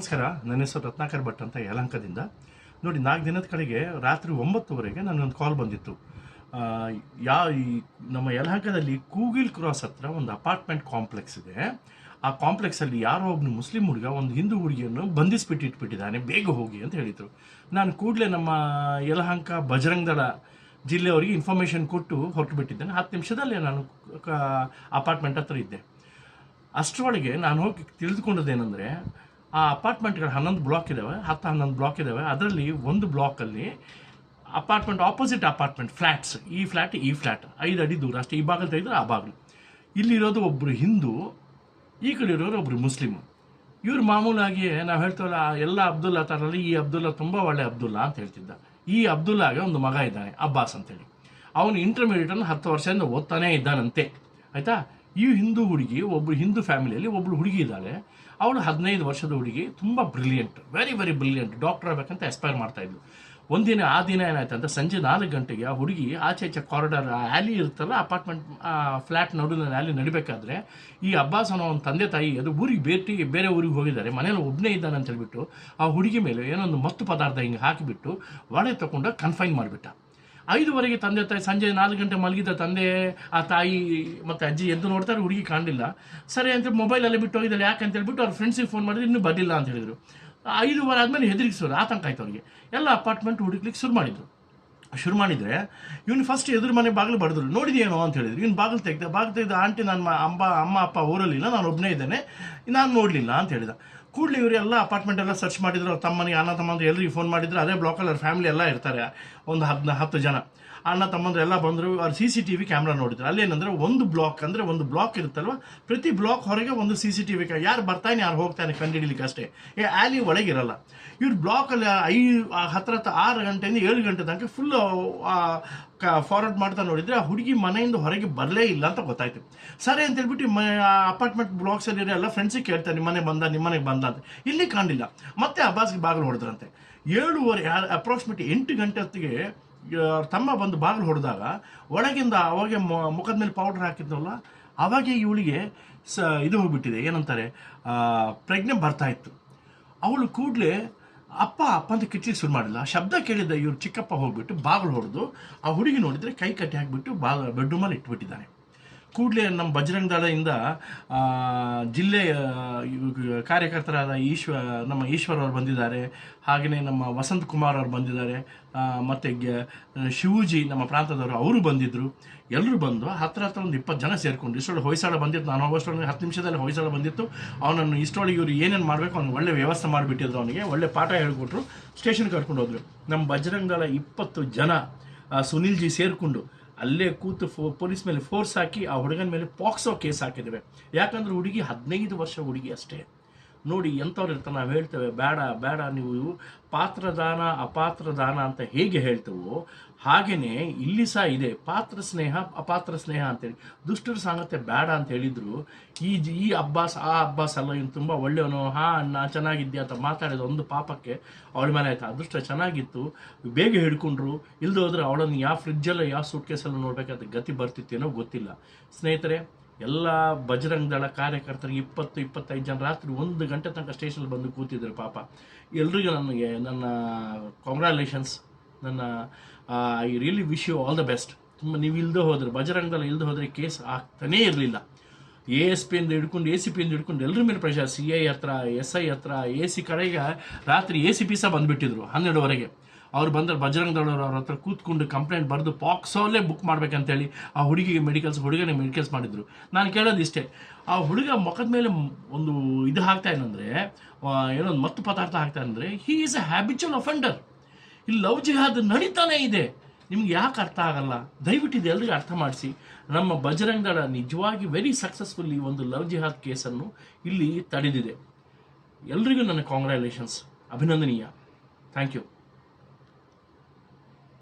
ನಮಸ್ಕಾರ, ನನ್ನ ಹೆಸರು ರತ್ನಾಕರ್ ಭಟ್ ಅಂತ ಯಲಂಕದಿಂದ ನೋಡಿ, ನಾಲ್ಕು ದಿನದ ಕಡೆಗೆ ರಾತ್ರಿ ಒಂಬತ್ತುವರೆಗೆ ನನಗೊಂದು ಕಾಲ್ ಬಂದಿತ್ತು. ಯಾ, ಈ ನಮ್ಮ ಯಲಹಂಕದಲ್ಲಿ ಕೂಗಿಲ್ ಕ್ರಾಸ್ ಹತ್ರ ಒಂದು ಅಪಾರ್ಟ್ಮೆಂಟ್ ಕಾಂಪ್ಲೆಕ್ಸ್ ಇದೆ. ಆ ಕಾಂಪ್ಲೆಕ್ಸಲ್ಲಿ ಯಾರೋ ಒಬ್ಬನು ಮುಸ್ಲಿಂ ಹುಡುಗ ಒಂದು ಹಿಂದೂ ಹುಡುಗಿಯನ್ನು ಬಂಧಿಸ್ಬಿಟ್ಟಿಟ್ಬಿಟ್ಟಿದ್ದಾನೆ, ಬೇಗ ಹೋಗಿ ಅಂತ ಹೇಳಿದರು. ನಾನು ಕೂಡಲೇ ನಮ್ಮ ಯಲಹಂಕ ಬಜರಂಗ್ ದಳ ಜಿಲ್ಲೆಯವರಿಗೆ ಇನ್ಫಾರ್ಮೇಷನ್ ಕೊಟ್ಟು ಹೊರಟು ಬಿಟ್ಟಿದ್ದೇನೆ ಹತ್ತು ನಿಮಿಷದಲ್ಲೇ ನಾನು ಅಪಾರ್ಟ್ಮೆಂಟ್ ಹತ್ರ ಇದ್ದೆ. ಅಷ್ಟರೊಳಗೆ ನಾನು ಹೋಗಿ ತಿಳಿದುಕೊಂಡದ್ದೇನೆಂದರೆ ಆ ಅಪಾರ್ಟ್ಮೆಂಟ್ಗಳು ಹನ್ನೊಂದು ಬ್ಲಾಕ್ ಇದ್ದಾವೆ ಹತ್ತು ಹನ್ನೊಂದು ಬ್ಲಾಕ್ ಇದ್ದಾವೆ ಅದರಲ್ಲಿ ಒಂದು ಬ್ಲಾಕಲ್ಲಿ ಅಪಾರ್ಟ್ಮೆಂಟ್ ಆಪೋಸಿಟ್ ಅಪಾರ್ಟ್ಮೆಂಟ್ ಫ್ಲ್ಯಾಟ್ಸ್ ಈ ಫ್ಲ್ಯಾಟ್ ಈ ಫ್ಲ್ಯಾಟ್ ಐದು ಅಡಿ ದೂರ ಅಷ್ಟೇ. ಈ ಬಾಗಿಲು ತೆಗೆದ್ರೆ ಆ ಬಾಗಿಲು. ಇಲ್ಲಿರೋದು ಒಬ್ಬರು ಹಿಂದೂ, ಈ ಕಡೆ ಇರೋರು ಒಬ್ಬರು ಮುಸ್ಲಿಮ್ ಇವ್ರು ಮಾಮೂಲಾಗಿ ನಾವು ಹೇಳ್ತೇವಲ್ಲ, ಎಲ್ಲ ಅಬ್ದುಲ್ಲಾ ಥರಲ್ಲಿ ಈ ಅಬ್ದುಲ್ಲಾ ತುಂಬ ಒಳ್ಳೆ ಅಬ್ದುಲ್ಲಾ ಅಂತ ಹೇಳ್ತಿದ್ದ. ಈ ಅಬ್ದುಲ್ಲಾಗೆ ಒಂದು ಮಗ ಇದ್ದಾನೆ, ಅಬ್ಬಾಸ್ ಅಂತೇಳಿ. ಅವನು ಇಂಟರ್ಮೀಡಿಯೇಟನ್ನು ಹತ್ತು ವರ್ಷದಿಂದ ಓದ್ತಾನೇ ಇದ್ದಾನಂತೆ. ಆಯಿತಾ? ಈ ಹಿಂದೂ ಹುಡುಗಿ ಒಬ್ಬರು ಹಿಂದೂ ಫ್ಯಾಮಿಲಿಯಲ್ಲಿ ಒಬ್ಬಳು ಹುಡುಗಿ ಇದ್ದಾಳೆ. ಅವಳು ಹದಿನೈದು ವರ್ಷದ ಹುಡುಗಿ, ತುಂಬ brilliant very very brilliant doctor ಆಗಬೇಕಂತ ಎಸ್ಪೈರ್ ಮಾಡ್ತಾ ಒಂದಿನ, ಆ ದಿನ ಏನಾಯ್ತು ಅಂದರೆ ಸಂಜೆ ನಾಲ್ಕು ಗಂಟೆಗೆ ಆ ಹುಡುಗಿ ಆಚೆ ಈಚೆ ಕಾರಿಡಾರ್ ಆ್ಯಲಿ ಇರುತ್ತಲ್ಲ ಅಪಾರ್ಟ್ಮೆಂಟ್ ಫ್ಲ್ಯಾಟ್ ನಡುವಿನ ಆ್ಯಲಿ ನಡಿಬೇಕಾದ್ರೆ ಈ ಅಬ್ಬಾಸ್ ಅನ್ನೋ ಒಂದು ತಂದೆ ತಾಯಿ ಅದು ಊರಿಗೆ ಭೇಟಿ ಬೇರೆ ಊರಿಗೆ ಹೋಗಿದ್ದಾರೆ. ಮನೇಲಿ ಒಬ್ಬನೇ ಇದ್ದಾನೆ ಅಂತ ಹೇಳ್ಬಿಟ್ಟು ಆ ಹುಡುಗಿ ಮೇಲೆ ಏನೋ ಒಂದು ಮತ್ತು ಪದಾರ್ಥ ಹಿಂಗೆ ಹಾಕಿಬಿಟ್ಟು ಒಡೆ ತಗೊಂಡು ಕನ್ಫೈನ್ ಮಾಡಿಬಿಟ್ಟ. ಐದುವರೆಗೆ ತಂದೆ ತಾಯಿ ಸಂಜೆ ನಾಲ್ಕು ಗಂಟೆ ಮಲಗಿದ ತಂದೆ, ಆ ತಾಯಿ ಮತ್ತು ಅಜ್ಜಿ ಎದ್ದು ನೋಡ್ತಾರೆ, ಹುಡುಗಿ ಕಾಣಲಿಲ್ಲ. ಸರಿ ಅಂತ ಮೊಬೈಲಲ್ಲಿ ಬಿಟ್ಟು ಹೋಗಿದ್ದಾರೆ ಯಾಕೆ ಅಂತ ಹೇಳ್ಬಿಟ್ಟು ಅವ್ರ ಫ್ರೆಂಡ್ಸಿಗೆ ಫೋನ್ ಮಾಡಿದ್ರೆ ಇನ್ನೂ ಬರಲಿಲ್ಲ ಅಂತ ಹೇಳಿದರು. ಐದುವರೆ ಆದಮೇಲೆ ಹೆದರಿಸೋರು ಆತಂಕ ಆಯ್ತು ಅವ್ರಿಗೆ. ಎಲ್ಲ ಅಪಾರ್ಟ್ಮೆಂಟ್ ಹುಡುಕ್ಲಿಕ್ಕೆ ಶುರು ಮಾಡಿದ್ರು. ಶುರು ಮಾಡಿದರೆ ಇವನು ಫಸ್ಟ್ ಎದುರು ಮನೆ ಬಾಗಿಲು ಬಡಿದ್ರು. ನೋಡಿದೇನೋ ಅಂತ ಹೇಳಿದ್ರು. ಇವ್ನು ಬಾಗಿಲು ತೆಗ್ದೆ, ಬಾಗಿಲು ತೆಗೆದ, ಆಂಟಿ, ನನ್ನ ಅಮ್ಮ ಅಮ್ಮ, ಅಪ್ಪ ಊರಲ್ಲಿಲ್ಲ ನಾನು ಒಬ್ಬನೇ ಇದ್ದೇನೆ, ನಾನು ನೋಡಲಿಲ್ಲ ಅಂತ ಹೇಳಿದ. ಕೂಡಲೇ ಇವರೆಲ್ಲ ಅಪಾರ್ಟ್ಮೆಂಟ್ ಎಲ್ಲ ಸರ್ಚ್ ಮಾಡಿದ್ರು ತಮ್ಮನಿಗೆ, ಅಣ್ಣ ತಮ್ಮಂದ್ರೆ ಎಲ್ಲರಿಗೆ ಫೋನ್ ಮಾಡಿದ್ರು, ಅದೇ ಬ್ಲಾಕಲ್ಲಿ ಅವ್ರ ಫ್ಯಾಮಿಲಿ ಎಲ್ಲ ಇರ್ತಾರೆ, ಒಂದು ಹದಿನ, ಹತ್ತು ಜನ. ಅಣ್ಣ ತಮ್ಮಂದ್ರೆ ಎಲ್ಲ ಬಂದರು, ಅವ್ರು C C T V camera ನೋಡಿದ್ರು. ಅಲ್ಲೇನಂದ್ರೆ ಒಂದು ಬ್ಲಾಕ್ ಅಂದರೆ ಒಂದು ಬ್ಲಾಕ್ ಇರುತ್ತಲ್ವ? ಪ್ರತಿ ಬ್ಲಾಕ್ ಹೊರಗೆ ಒಂದು ಸಿ ಸಿ ಟಿ ವಿ ಯಾರು ಬರ್ತಾನೆ ಯಾರು ಹೋಗ್ತಾನೆ ಕಂಡುಹಿಡಿಲಿಕ್ಕೆ ಅಷ್ಟೇ. ಏ ಆಲಿ ಒಳಗಿರಲ್ಲ. ಇವ್ರು ಬ್ಲಾಕಲ್ಲಿ ಐ ಹತ್ರ ಆರು ಗಂಟೆಯಿಂದ ಏಳು ಗಂಟೆ ತನಕ ಫುಲ್ ಫಾರ್ವರ್ಡ್ ಮಾಡ್ತಾ ನೋಡಿದರೆ ಆ ಹುಡುಗಿ ಮನೆಯಿಂದ ಹೊರಗೆ ಬರಲೇ ಇಲ್ಲ ಅಂತ ಗೊತ್ತಾಯ್ತು. ಸರಿ ಅಂತ ಹೇಳ್ಬಿಟ್ಟು ಮ ಅಪಾರ್ಟ್ಮೆಂಟ್ ಬ್ಲಾಕ್ಸಲ್ಲಿ ಎಲ್ಲ ಫ್ರೆಂಡ್ಸಿಗೆ ಕೇಳ್ತಾರೆ ನಿಮ್ಮ ಮನೆ ಬಂದ ನಿಮ್ಮ ಮನೆಗೆ ಬಂದ ಅಂತ ಇಲ್ಲಿ ಕಾಣಲಿಲ್ಲ. ಮತ್ತೆ ಅಬ್ಬಾಸ್ಗೆ ಬಾಗಿಲು ಹೊಡೆದ್ರಂತೆ. ಏಳುವರೆ ಅಪ್ರಾಕ್ಸಿಮೇಟ್ ಎಂಟು ಗಂಟೆ ಹೊತ್ತಿಗೆ ತಮ್ಮ ಬಂದು ಬಾಗಿಲು ಹೊಡೆದಾಗ, ಒಳಗಿಂದ ಅವಾಗೆ ಮುಖದ ಮೇಲೆ ಪೌಡರ್ ಹಾಕಿದ್ನಲ್ಲ, ಅವಾಗೆ ಇವಳಿಗೆ ಸ, ಇದು ಹೋಗ್ಬಿಟ್ಟಿದೆ. ಏನಂತಾರೆ? ಪ್ರಜ್ಞೆ ಬರ್ತಾ ಇತ್ತು. ಅವಳು ಕೂಡಲೇ, ಅಪ್ಪ ಅಪ್ಪ ಅಂತ ಕಿಟ್ಲಿಕ್ಕೆ ಶುರು ಮಾಡಿಲ್ಲ ಶಬ್ದ ಕೇಳಿದ್ದ ಇವ್ರು ಚಿಕ್ಕಪ್ಪ ಹೋಗ್ಬಿಟ್ಟು ಬಾಗಿಲು ಹೊಡೆದು, ಆ ಹುಡುಗಿ ನೋಡಿದರೆ ಕೈ ಕಟ್ಟಿ ಹಾಕಿಬಿಟ್ಟು ಬಾ ಬೆಡ್ರೂಮಲ್ಲಿ ಇಟ್ಬಿಟ್ಟಿದ್ದಾನೆ. ಕೂಡಲೇ ನಮ್ಮ ಬಜರಂಗ ದಳದಿಂದ ಜಿಲ್ಲೆಯ ಕಾರ್ಯಕರ್ತರಾದ ಈಶ್ವ, ನಮ್ಮ ಈಶ್ವರ್ ಅವರು ಬಂದಿದ್ದಾರೆ. ಹಾಗೆಯೇ ನಮ್ಮ ವಸಂತ್ ಕುಮಾರ್ ಅವರು ಬಂದಿದ್ದಾರೆ. ಮತ್ತು ಶಿವಜಿ ನಮ್ಮ ಪ್ರಾಂತದವರು ಅವರು ಬಂದಿದ್ದರು ಎಲ್ಲರೂ ಬಂದು ಹತ್ರ ಹತ್ರ ಒಂದು ಇಪ್ಪತ್ತು ಜನ ಸೇರಿಕೊಂಡು ಇಷ್ಟೊಳಗೆ ಹೊಯ್ಸಾಳ ಬಂದಿತ್ತು. ನಾನು ಹೋಗೋಷ್ಟೊಳಗೆ ಹತ್ತು ನಿಮಿಷದಲ್ಲಿ ಹೊಯ್ಸಾಳ ಬಂದಿತ್ತು. ಅವನನ್ನು ಇಷ್ಟೊಳಗೆ ಇವರು ಏನೇನು ಮಾಡಬೇಕು ಅವ್ನು ಒಳ್ಳೆ ವ್ಯವಸ್ಥೆ ಮಾಡಿಬಿಟ್ಟಿದ್ರು ಅವನಿಗೆ. ಒಳ್ಳೆ ಪಾಠ ಹೇಳ್ಕೊಟ್ರು. ಸ್ಟೇಷನ್ ಕರ್ಕೊಂಡು ಹೋದ್ರು ನಮ್ಮ ಬಜರಂಗ ದಳ ಇಪ್ಪತ್ತು ಜನ ಸುನಿಲ್ಜಿ ಸೇರಿಕೊಂಡು ಅಲ್ಲೇ ಕೂತು ಫೋ ಪೊಲೀಸ್ ಮೇಲೆ ಫೋರ್ಸ್ ಹಾಕಿ ಆ ಹುಡುಗನ ಮೇಲೆ ಪಾಕ್ಸೋ ಕೇಸ್ ಹಾಕಿದ್ದೇವೆ. ಯಾಕಂದ್ರೆ ಹುಡುಗಿ ಹದಿನೈದು ವರ್ಷ ಹುಡುಗಿ ಅಷ್ಟೇ. ನೋಡಿ ಎಂಥವ್ರು ನಾವು ಹೇಳ್ತೇವೆ, ಬೇಡ ಬೇಡ, ನೀವು ಪಾತ್ರದಾನ, ಅಪಾತ್ರದಾನ ಅಂತ ಹೇಗೆ ಹೇಳ್ತೇವೋ ಹಾಗೆಯೇ ಇಲ್ಲಿ ಸಹ ಇದೆ. ಪಾತ್ರ ಸ್ನೇಹ, ಅಪಾತ್ರ ಸ್ನೇಹ ಅಂತೇಳಿ. ದುಷ್ಟರ ಸಾಂಗತ್ಯ ಬೇಡ ಅಂತ ಹೇಳಿದ್ರು. ಈ ಈ ಅಬ್ಬಾಸ್, ಆ ಅಬ್ಬಾಸ್ ಅಲ್ಲ ಇನ್ನು ತುಂಬ ಒಳ್ಳೆಯವನು. ಹಾ, ಅಣ್ಣ ಚೆನ್ನಾಗಿದ್ದೆ ಅಂತ ಮಾತಾಡಿದ ಒಂದು ಪಾಪಕ್ಕೆ ಅವಳ ಮೇಲೆ ಆಯ್ತು. ಅದೃಷ್ಟ ಚೆನ್ನಾಗಿತ್ತು. ಬೇಗ ಹಿಡ್ಕೊಂಡ್ರು. ಇಲ್ಲದೋದ್ರೆ ಅವಳನ್ನು ಯಾವ ಫ್ರಿಡ್ಜಲ್ಲ ಯಾವ ಸೂಟ್ ಕೇಸಲ್ಲೂ ನೋಡ್ಬೇಕಾದ ಗತಿ ಬರ್ತಿತ್ತೇನೋ ಗೊತ್ತಿಲ್ಲ. ಸ್ನೇಹಿತರೆ ಎಲ್ಲ ಬಜರಂಗ್ ದಳ ಕಾರ್ಯಕರ್ತರಿಗೆ ಇಪ್ಪತ್ತು, ಇಪ್ಪತ್ತೈದು ಜನ ರಾತ್ರಿ ಒಂದು ಗಂಟೆ ತನಕ ಸ್ಟೇಷನಲ್ಲಿ ಬಂದು ಕೂತಿದ್ರು ಪಾಪ. ಎಲ್ರಿಗೂ ನನಗೆ ನನ್ನ ಕಾಂಗ್ರ್ಯಾಲೇಷನ್ಸ್ ನನ್ನ I really wish you all the best ತುಂಬ ನೀವು ಇಲ್ಲದೆ ಹೋದ್ರೆ, ಬಜರಂಗ್ ದಳ ಇಲ್ಲದೆ ಹೋದರೆ ಕೇಸ್ ಆಗ್ತಾನೇ ಇರಲಿಲ್ಲ. ಎ ಎಸ್ ಪಿಯಿಂದ ಹಿಡ್ಕೊಂಡು ಎ ಸಿ ಪಿಯಿಂದ ಹಿಡ್ಕೊಂಡು ಎಲ್ಲರ ಮೇಲೆ ಪ್ರೆಷರ್ ಸಿ ಐ ಹತ್ರ ಎಸ್ ಐ ಹತ್ರ ಎ ಸಿ ಕಡೆಗೆ ರಾತ್ರಿ ಎ ಸಿ ಪಿ ಸಹ ಬಂದುಬಿಟ್ಟಿದ್ರು ಹನ್ನೆರಡುವರೆಗೆ. ಅವ್ರು ಬಂದ್ರೆ ಬಜರಂಗ್ ದಳವರು ಅವ್ರ ಹತ್ರ ಕೂತ್ಕೊಂಡು ಕಂಪ್ಲೇಂಟ್ ಬರೆದು ಪಾಕ್ಸೋಲ್ಲೇ ಬುಕ್ ಮಾಡ್ಬೇಕಂತೇಳಿ ಆ ಹುಡುಗಿಗೆ ಮೆಡಿಕಲ್ಸ್ ಹುಡುಗನಿಗೆ ಮೆಡಿಕಲ್ಸ್ ಮಾಡಿದ್ರು. ನಾನು ಕೇಳೋದು ಇಷ್ಟೇ, ಆ ಹುಡುಗ ಮುಖದ ಮೇಲೆ ಒಂದು ಇದು ಹಾಕ್ತಾ ಏನಂದರೆ ಏನೋ ಒಂದು ಮತ್ತು ಪದಾರ್ಥ ಹಾಕ್ತಾ ಅಂದರೆ he is a habitual offender ಇಲ್ಲಿ ಲವ್ ಜಿಹಾದ್ ನಡೀತಾನೆ ಇದೆ. ನಿಮ್ಗೆ ಯಾಕೆ ಅರ್ಥ ಆಗಲ್ಲ? ದಯವಿಟ್ಟು ಇದು ಎಲ್ರಿಗೂ ಅರ್ಥ ಮಾಡಿಸಿ. ನಮ್ಮ ಬಜರಂಗ್ ದಳ ನಿಜವಾಗಿ ವೆರಿ ಸಕ್ಸಸ್ಫುಲ್ ಈ ಒಂದು ಲವ್ ಜಿಹಾದ್ ಕೇಸನ್ನು ಇಲ್ಲಿ ತಡೆದಿದೆ. ಎಲ್ರಿಗೂ ನನ್ನ ಕಾಂಗ್ರ್ಯಾಲೇಷನ್ಸ್ ಅಭಿನಂದನೀಯ. Thank you